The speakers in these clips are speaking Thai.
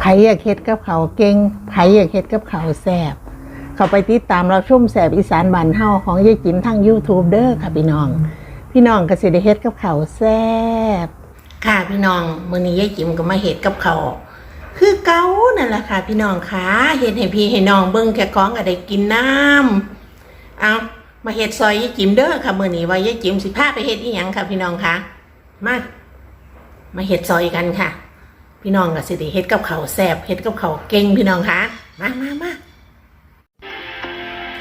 ไผอยากเฮ็ดกับเขาเก่งไผอยากเฮ็ดกับเขาแซ่บเขาไปติดตามเราชุ่มแสบอีสานบ้านเฮาของยายจิ๋มทาง YouTube เด้อค่ะพี่น้อง พี่น้องก็สิได้เฮ็ดกับเขาแซ่บค่ะพี่น้องมื้อนี้ยายจิ๋มก็มาเฮ็ดกับเขาคือเก่านั่นแหละค่ะ พี่น้องค่ะเฮ็ดให้พี่ให้น้องเบิ่งแค่ของก็ได้กินน้ำเอามาเฮ็ดซอยยายจิ๋มเด้อค่ะมื้อนี้ว่ายายจิ๋มสิพาไปเฮ็ดอีหยังค่ะ พี่น้องค่ะมามาเฮ็ดซอยกันค่ะ พี่น้องก็สิได้เฮ็ดกับเขาแซ่บเฮ็ดกับเขาเก่งพี่น้องคะมามามา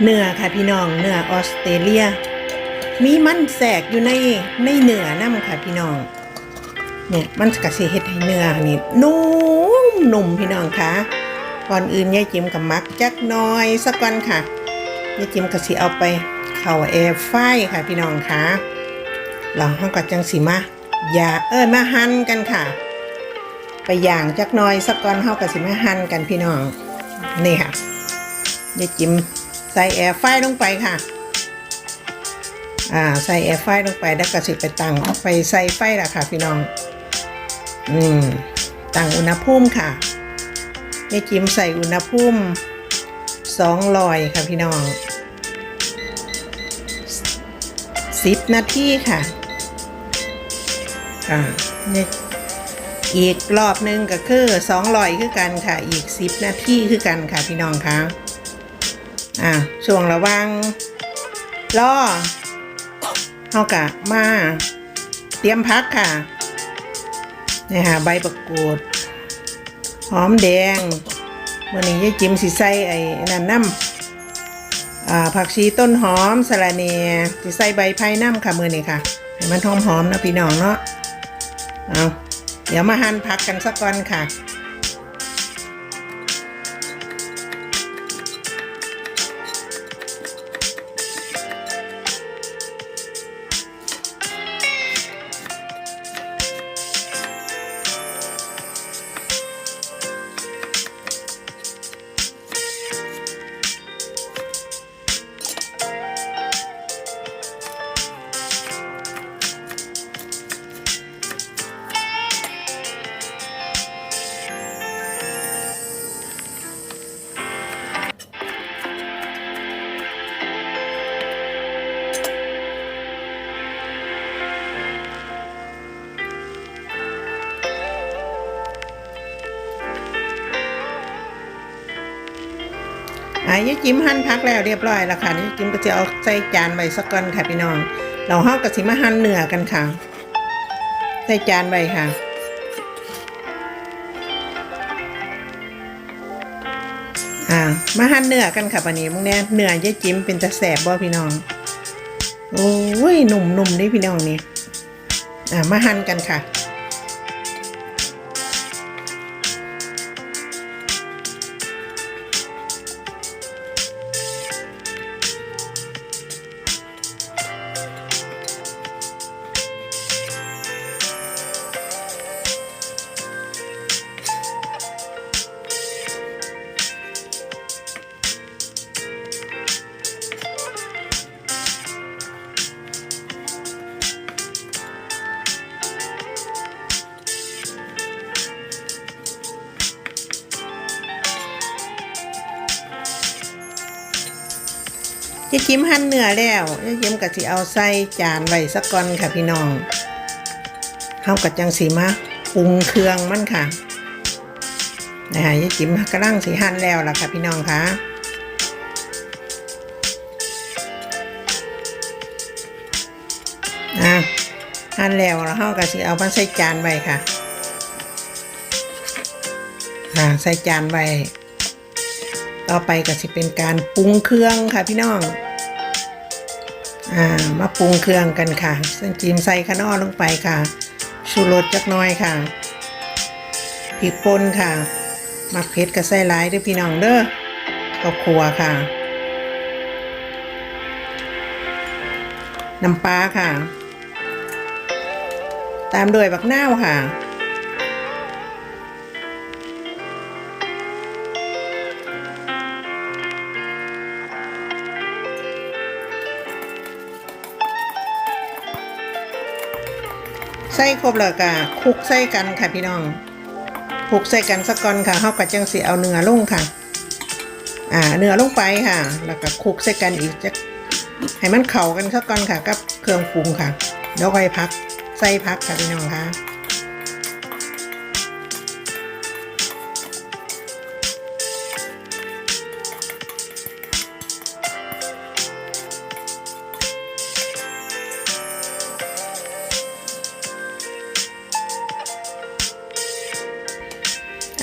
เนื้อค่ะพี่น้องเนื้อออสเตรเลีย มีมันแสกอยู่ในในเนื้อนํค่ะพี่น้องเนี่ยมันก็สิเฮ็ดให้เนื้อนี่นุ่มนุ่มพี่น้องคะก่อนอื่นยายจิมกับมักจักน้อยสักก่อนค่ะยายจิมก็สิเอาไปเข้าแอร์ไฟค่ะพี่น้องคะเราเฮาก็จังสิมาอย่าเอ้ยมาหั่นกันค่ะ ไปย่างจักน้อยสักก่อนเฮาก็สิมาหั่นกันพี่น้อง นี่ค่ะยายจิมใส่แอร์ไฟลงไปค่ะ อ่าใส่แอร์ไฟลงไปแล้วก็สิไปตั้งเอาไปใส่ไฟละค่ะ พี่น้อง อืมตั้งอุณหภูมิค่ะยายจิมใส่อุณหภูมิสองรอยค่ะพี่น้องสิบนาทีค่ะ อ่าเนี่ย อีกรอบหนึงก็คือสองรอยคือกันค่ะ อีกสิบนาทีคือกันค่ะพี่น้องคะอ่าช่วงระว่างรอเฮากะมาเตรียมพักค่ะนี่ค่ะใบประกูดหอมแดงวันนี้ยายจิมสิใส่ไอ้นั่นน้ำอ่าผักชีต้นหอมสะระเนียสิใส่ใบไผ่น้ำค่ะมือนี้ค่ะให้มันหอมหอมๆนะพี่น้องเนาะเอา เดี๋ยวมาหั่นผักกันสักก่อนค่ะ อายายจิมหั่นพักแล้วเรียบร้อยแล้วค่ะนี่จิ้มก็จะเอาใส่จานไว้สักก่อนค่ะพี่น้อง เราเฮากับสิมาหั่นเนื้อกันค่ะ ใส่จานไว้ค่ะอ่ามาหั่นเนื้อกันค่ะปานนี้มึงเนี่ยเนื้อยายจิมเป็นตะแสบบ่พี่น้องโอ้ยหนุ่มๆุ่มนี่พี่น้องนี่อ่ามาหั่นกันค่ะ ยายจิมหั่นเนื้อแล้วยายจิมก็สิเอาใส่จานไว้สักก่อนค่ะพี่น้องเฮากับจังสีมาปรุงเครื่องมันค่ะนะคะยายจิมกำลังสีหั่นแล้วล่ะค่ะพี่น้องคะอะหั่นแล้วแล้วเฮาก็สิเอามาใส่จานไว้ค่ะค่ะใส่จานไว้ ต่อไปก็สิเป็นการปรุงเครื่องค่ะพี่น้อง อ่า มาปรุงเครื่องกันค่ะซึ่งจีมใส่ขนอลงไปค่ะ ชูรสจักน้อยค่ะพริกป่นค่ะ มักเผ็ดก็ใส่หลายด้วยพี่น้องเด้อข้าวคั่วค่ะ น้ำปลาค่ะ ตามด้วยบักนาวค่ะ ส่ครบแล้วก็คลุกใส่กันค่ะพี่น้องคลุกใส่กันสักก่อนค่ะเฮาก็จังสิเอาเนื้อลงค่ะ อ่าเนื้อลงไปค่ะ แล้วก็คลุกใส่กันอีกจะให้มันเข้ากันสักก่อนค่ะกับเครื่องปรุงค่ะแล้วค่อยพักใส่พักค่ะพี่น้องค่ะ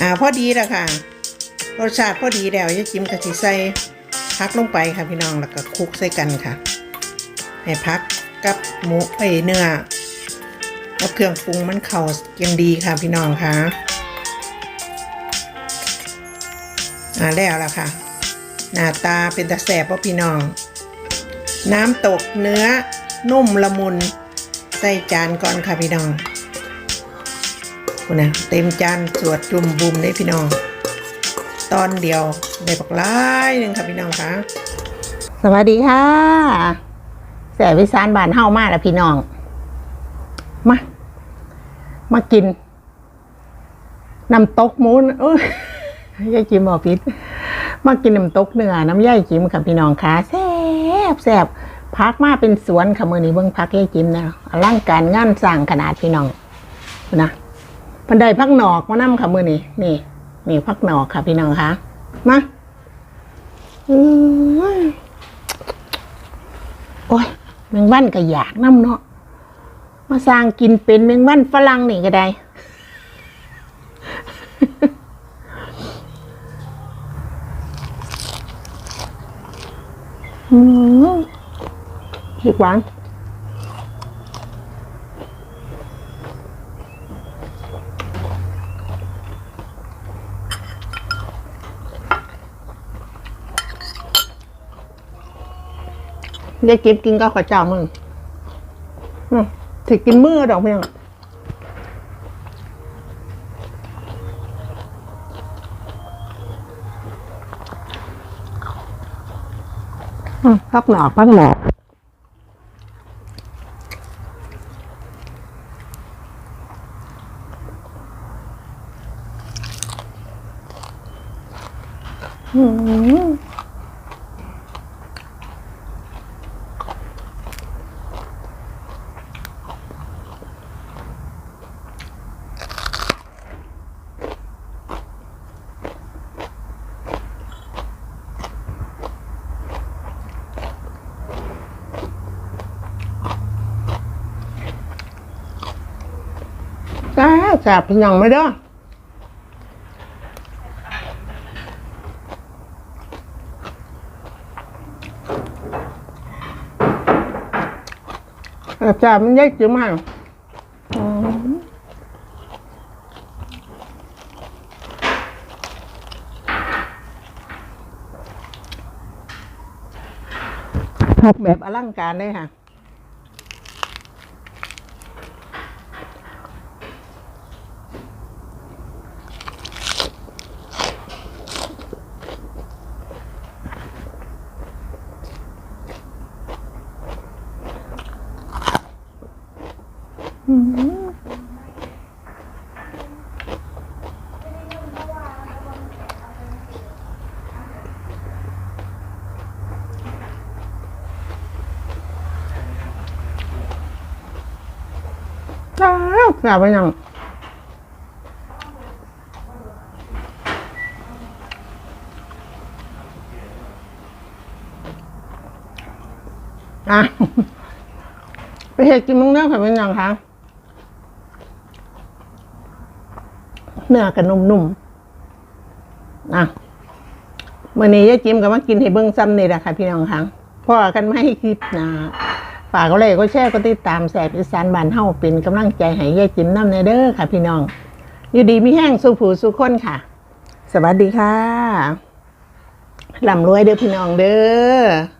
าพอดีแล้วค่ะ รสชาติพอดีแล้วยายจิ้มกะทิใส่พักลงไปค่ะพี่น้องแล้วก็คลุกใส่กันค่ะ ให้พักกับหมูเอ้ยเนื้อกับเครื่องปรุงมันเข้ากันดีค่ะพี่น้องค่ะอ่าแล้วล่ะค่ะ หน้าตาเป็นตาแสบพ่อพี่น้อง น้ำตกเนื้อนุ่มละมุน ใส่จานก่อนค่ะพี่น้อง นะเต็มจานสวดจุ่มบุมได้พี่น้อง ตอนเดียวได้ปักหลายหนึ่งค่ะพี่น้องคะสวัสดีค่ะแสวิสานบานเฮ้ามากแล้วพี่น้อง มา มากินน้ำตกหมูนเอ้ยยายจิมบอกพิษมากินน้ำตกเนื้อน้ำย่ายจิมค่ะพี่น้องค่ะแซ่บแซ่บพักมาเป็นสวนค่ะมือนี้เบิ่งพักยายจิมนะอลังการงานสร้างขนาดพี่น้องนะ พันไดพักหนอกมานั่มค่ะมือนี่นี่นี่พักหนอกค่ะ พี่น้องคะมาอืมโอ้ยแมงวันก็อยากน้ำเนาะมาสร้างกินเป็นแมงวันฝรั่งนี่ก็ได้อืมดีกว่า ยายกิบกินก็ข้าวเจ้ามึงอืมสิกินมือดอกเพียงพักหนอกพักหนอกอืม จ้าจับเป็นยังไม่ได้อจับจับมันยัยจิ้มให้อืมผักแบบอลังการเลยค่ะ จ้าจับไปยังอะไปเห็ดกินมึงเนื้อค่ะเป็นยังคะ เนื้อกับนุ่มๆอะมื่อนี้ยายจิ้มกับมากินให้เบิ้งซ้ำนี่แหละค่ะ พี่น้องคะพ่อกันไม่ให้คลิปนะฝากก็เลยก็แชร์ก็ติดตามแสบอีสานบ้านเฮาเป็นกำลังใจให้ยายจิ๋มน้ำในเด้อค่ะ พี่น้อง อยู่ดีมีแห้งสู้ผูสู้คนค่ะ สวัสดีค่ะลำรวยเด้อพี่น้องเด้อ